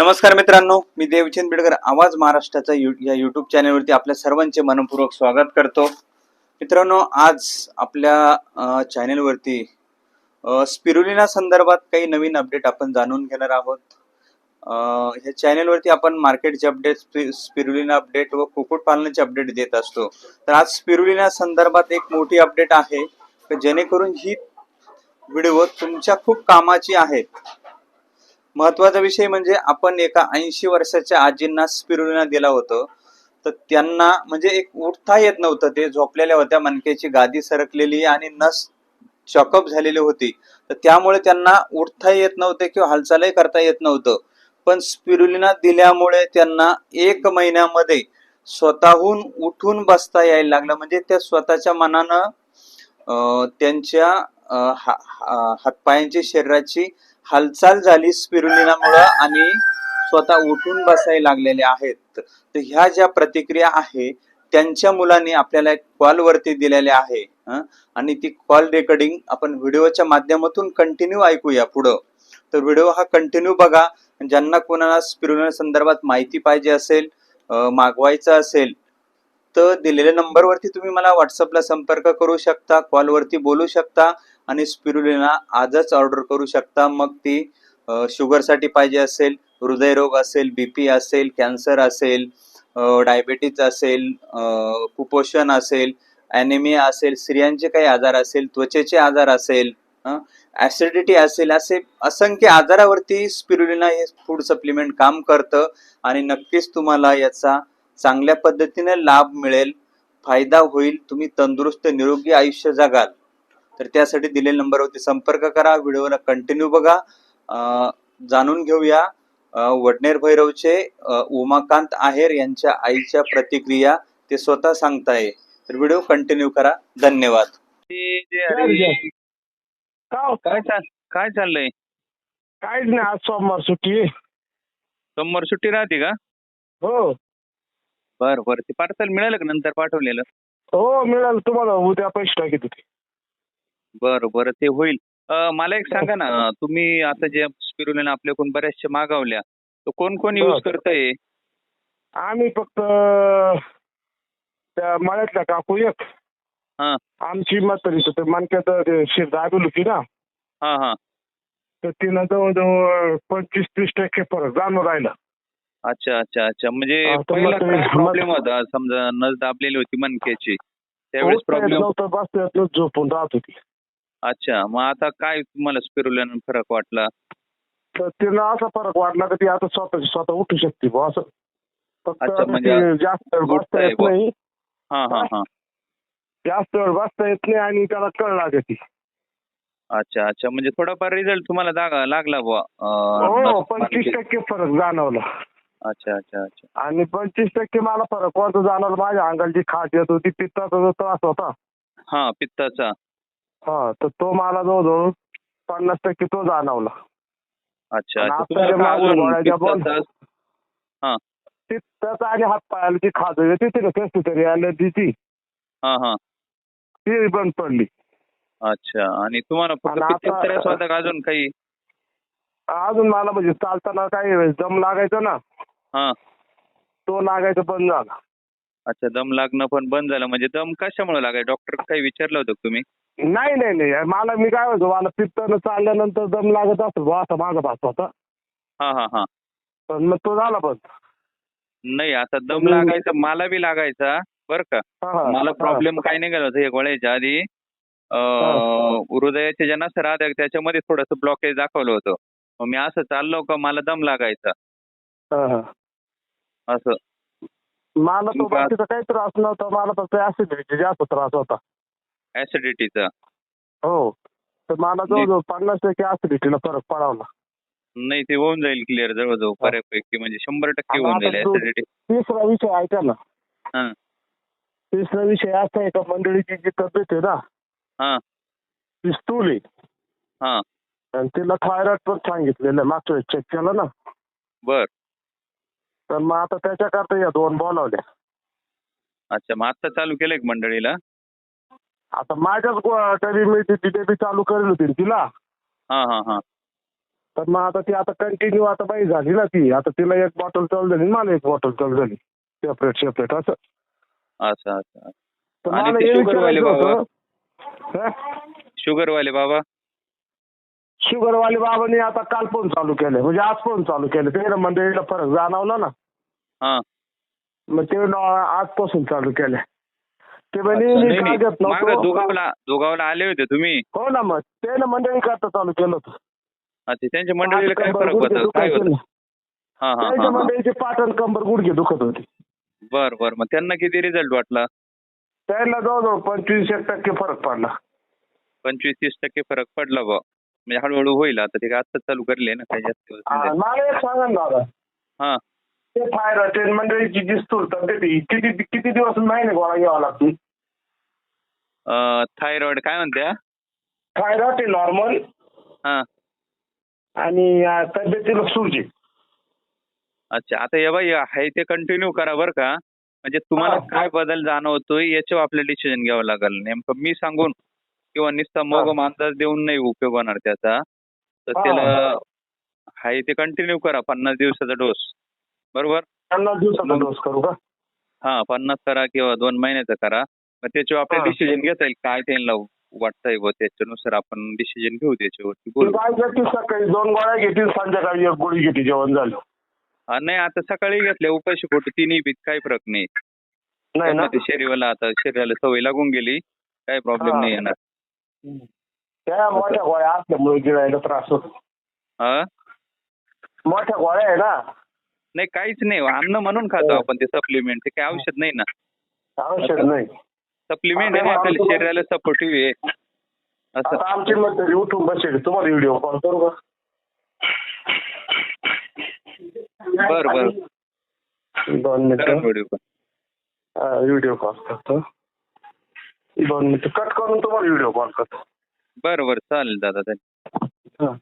नमस्कार मित्रांनो मी देवचंद बिडकर आवाज महाराष्ट्राचा यू या युट्यूब चॅनलवरती आपल्या सर्वांचे मनपूर्वक स्वागत करतो. मित्रांनो आज आपल्या चॅनेलवरती स्पिरुलिना संदर्भात काही नवीन अपडेट आपण जाणून घेणार आहोत. अ, ह्या चॅनलवरती आपण मार्केटचे अपडेट स्पिरुलिना अपडेट व कुक्कुटपालनाचे अपडेट देत असतो. तर आज स्पिरुलिना संदर्भात एक मोठी अपडेट आहे जेणेकरून ही व्हिडिओ तुमच्या खूप कामाची आहेत. महत्त्वाचा विषय म्हणजे आपण एका ऐंशी वर्षाच्या आजींना स्पिरुलिना दिला होतं. तर त्यांना म्हणजे एक उठता येत नव्हतं. ते झोपलेल्या होत्या मनकेची गादी सरकलेली आणि नस चॉकअप झालेली होती. तर त्यामुळे त्यांना उठता येत नव्हते किंवा हालचालही करता येत नव्हतं. पण स्पिरुलिना दिल्यामुळे त्यांना एक महिन्यामध्ये स्वतःहून उठून बसता यायला लागलं. म्हणजे त्या स्वतःच्या मनानं अं, त्यांच्या अं, हा- हातपायांची शरीराची हालचाल झाली स्पिरुलिनामुळं आणि स्वतः उठून बसायला लागलेले आहेत. तर ह्या ज्या प्रतिक्रिया आहे त्यांच्या मुलांनी आपल्याला एक कॉल वरती दिलेल्या आहे आणि ती कॉल रेकॉर्डिंग आपण व्हिडिओच्या माध्यमातून कंटिन्यू ऐकूया पुढं. तर व्हिडिओ हा कंटिन्यू बघा. ज्यांना कोणाला स्पिरुलिना संदर्भात माहिती पाहिजे असेल मागवायचं असेल तर दिलेल्या नंबरवरती तुम्ही मला व्हॉट्सअपला संपर्क करू शकता कॉलवरती बोलू शकता. आणि स्पिरुलिना आजच ऑर्डर करू शकता. मग ती शुगरसाठी पाहिजे असेल हृदयरोग असेल बीपी असेल कॅन्सर असेल डायबेटीज असेल कुपोषण असेल ॲनिमिया असेल स्त्रियांचे काही आजार असेल त्वचेचे आजार असेल ऍसिडिटी असेल असे असंख्य आजारावरती स्पिरुलिना हे फूड सप्लिमेंट काम करतं. आणि नक्कीच तुम्हाला याचा चांगल्या पद्धतीने लाभ मिळेल. फायदा होईल. तुम्ही तंदुरुस्त निरोगी आयुष्य जगाल. तर त्यासाठी दिलेल्या नंबरवरती संपर्क करा व्हिडिओला कंटिन्यू बघा. अं, जाणून घेऊया. वडनेर भैरवचे उमाकांत आहेर यांच्या आईच्या प्रतिक्रिया ते स्वतः सांगताय. तर व्हिडिओ कंटिन्यू करा. धन्यवाद. काय हो? काय चाल काय चाललंय? काहीच नाही आज सोमवार सुट्टी. सोमवार सुट्टी राहते का? हो. बर बर. ते पार्सल मिळालं का नंतर पाठवलेलं? हो मिळालं. तुम्हाला उद्या पैसे होते. बर बर. ते होईल. अं, मला एक सांगा ना तुम्ही आता जे स्पिरुलिना आपल्याकडून बऱ्याचशा मागवल्या तर कोण कोण. युज करतंय? आम्ही फक्त त्या मळ्यातल्या काकू एक. हा. आमची म्हातारी तर ते मणक्यात ते शिर दाबेल होती ना. हा हा. तर तिनं जवळजवळ पंचवीस तीस टक्के फरक जाणून राहिला. अच्छा अच्छा अच्छा. म्हणजे हा, तर पहिला मग ते- काय प्रॉब्लेम मग- होता? समजा नस दाबलेली होती मनक्याची त्यावेळेस येत प्रॉब्लेम नव्हतं झोपून राहत होती. अच्छा मग आता काय तुम्हाला स्पिरुलिना फरक वाटला? तर तिला असा फरक वाटला की ती आता स्वतः स्वतः उठू शकते बुवा असं. फक्त अच्छा, आता म्हणजे ती जास्त वेळ बसता येत बुवा. नाही हा हा हा. जास्त वेळ बसता येत नाही आणि त्याला कळ लागते अच्छा अच्छा म्हणजे थोडाफार रिझल्ट तुम्हाला लाग- लागला बुवा हो अं, पंचवीस टक्के फरक जाणवला. अच्छा अच्छा अच्छा. आणि पंचवीस टक्के मला फरक कोणता जाणवला. माझ्या अंगाची खाज येत होती पित्ताचा जो त्रास होता. हा पित्ताचा. हा तर तो मला जवळजवळ पन्नास टक्के तो जाणवला. अच्छा आणि आता जे मागून हा. पित्ताचा आणि हातपायाला जी खाज येते ती ना कसली तरी ॲलर्जीची हा हा. ती बंद पडली. अच्छा आणि तुम्हाला फक्त आणि पित्ताचा आता- त्रास होता का अजून काही? अजून मला म्हणजे चालताना काही वेळेस दम लागायचा ना. हा. तो लागायचं बंद झाला. अच्छा दम लागणं पण बंद झालं. म्हणजे दम कशामुळे लागाय डॉक्टर काही विचारलं होतं का तुम्ही? नाही नाही नाही. मला मी काय म्हणतो मला पित्तानं चालल्यानंतर दम लागत बुवा असा माझा भास होता हा हा हा. पण मग तो झाला बंद. नाही आता दम लागायचा मला बी लागायचा बरं का. हा, हा. मला. प्रॉब्लेम काय निघाला होता हे गोळ्याच्या आधी. अं, हृदयाच्या ज्या नसा राहत्या त्याच्यामध्ये थोडंसं ब्लॉकेज दाखवलं होतं. मग मी असं चाललो का मला दम लागायचा. हा, हा. असं. मला तो बाकीचा काही त्रास नव्हता मला फक्त ऍसिडिटी जास्त त्रास होता. ऍसिडिटीचा हो. तर मला जवळजवळ पन्नास टक्के ऍसिडिटीला फरक पडावला. नाही ते होऊन जाईल क्लिअर जवळजवळ बऱ्यापैकी म्हणजे शंभर टक्के होऊन आता जाईल तू- ऍसिडिटी तिसरा विषय ऐका ना. हा. तिसरा विषय असा आहे का मंडळीची जी तब्येत आहे ना हा. ती स्थूल आहे. हा. आणि तिला थायरॉइड पण सांगितलेलं आहे मागच्या वेळेस चेक केलं ना. बर. तर मग आता त्याच्याकरता या दोन बोलावल्या. अच्छा मग आत्ता चालू केलंय का मंडळीला? आता माझ्याच गो- तरी मी ती तिथे बी चालू करेल होती ना तिला. हा हा हा. तर मग आता ती आता कंटिन्यू आता बाई झाली ना ती. आता तिला एक बॉटल चालू झाली आणि मला एक बॉटल चालू झाली. सेपरेट सेपरेट असं. असं असं तर आणि मला ते हे शुगरवाले विचारायचं बाबा? होतं, हा? शुगरवाले बाबा? शुगरवाले बाबांनी आता काल फोन चालू केले म्हणजे आज फोन चालू केले ते मंडळीला फरक जाणवला ना. हा. मग ते आजपासून चालू केले ते म्हणे अच्छा, मी नाही, काय नाही. घेत मागं नव्हतो दुगावला दुगावला आले होते तुम्ही. हो ना मग. ते ना मंडळी करता चालू केलं होतं. अच्छा त्यांच्या मंडळीला काय फरक होता मंडळीचे पाटण कंबर गुडघे दुखत होते. बर बर. मग त्यांना किती रिझल्ट वाटला? त्याला जवळजवळ पंचवीस एक टक्के फरक पडला. पंचवीस तीस टक्के फरक पडला बा म्हणजे हळूहळू होईल. आता ते आत्ताच चालू करले ना काही जास्त दिवस नाही झाले. मला एक सांगा ना दादा. हा. ते जी आहे, किती किती दिवस महिने गोळा घ्यावा लागते? थायरॉइड काय म्हणत्या थायरॉइड आहे नॉर्मल. हा. आणि अं, तब्येतीला आहे अच्छा आता हे बाई आहे ते कंटिन्यू करा बरं का. म्हणजे तुम्हाला हा. काय बदल जाणवतोय याच्यावर आपलं डिसिजन घ्यावं लागेल. नेमकं मी सांगून किंवा नुसता मोगम अंदाज देऊन नाही उपयोग होणार त्याचा. तर. त्याला आहे ते कंटिन्यू करा पन्नास दिवसाचा डोस बरोबर? पन्नास दिवसाचा डोस करू का? हा पन्नास करा किंवा दोन महिन्याचा करा. मग त्याच्यावर आपलं हा. डिसिजन घेता येईल काय त्यांना वाटतंय व त्याच्यानुसार आपण डिसिजन घेऊ त्याच्यावरती. बोलू. काय घेतील सकाळी दोन गोळ्या घेतील संध्याकाळी एक गोळी घेते जेवण झालं. हा, नाही आता सकाळी घेतल्या उपाशी पोटी तिन्ही बीत काही फरक नाही. शरीराला आता शरीराला सवय लागून गेली काही प्रॉब्लेम. नाही येणार. त्या मोठ्या गोळ्या असल्यामुळे गिळायला त्रास होतो. हा? मोठ्या गोळ्या आहे ना. नाही काहीच नाही. अन्न म्हणून खातो. आपण ते सप्लिमेंट ते काही औषध नाही ना. आवश्यक नाही. सप्लिमेंट आहे ना आपल्याला शरीराला सपोर्टिव्ह आहे. असं. आता आमची मग उठून बसेल. तुम्हाला व्हिडिओ कॉल करू का? बर बर. दोन मिनिटं. व्हिडिओ कॉल व्हिडिओ कॉल करतो. दोन मिनिटं. कट करून तुम्हाला व्हिडिओ कॉल करतो. बरं बरं. चालेल दादा चालेल